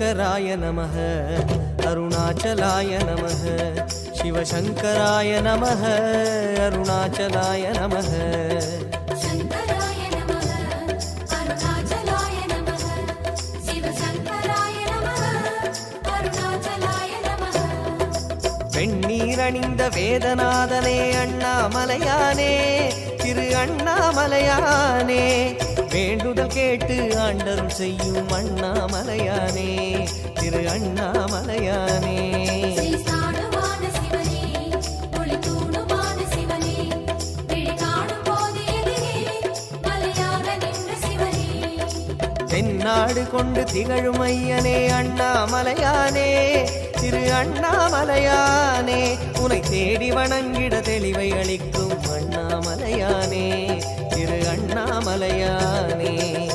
शिवशङ्कराय नमः अरुणाचलाय नमः शङ्कराय नमः अरुणाचलाय नमः शिवशङ्कराय नमः अरुणाचलाय नमः வெண்ணீரணிந்த வேதநாதனே அண்ணாமலையானே திரு அண்ணாமலையானே வேண்டுதல் கேட்டு ஆண்டருள் செய்யும் அண்ணாமலையானே. திரு அண்ணாமலையானே. தென்னாடு கொண்டு திகழும் ஐயனே அண்ணாமலையானே. திரு அண்ணாமலையானே தேடி வணங்கிட தெளிவை அளிக்கும் அண்ணாமலையானே திரு அண்ணாமலையானே.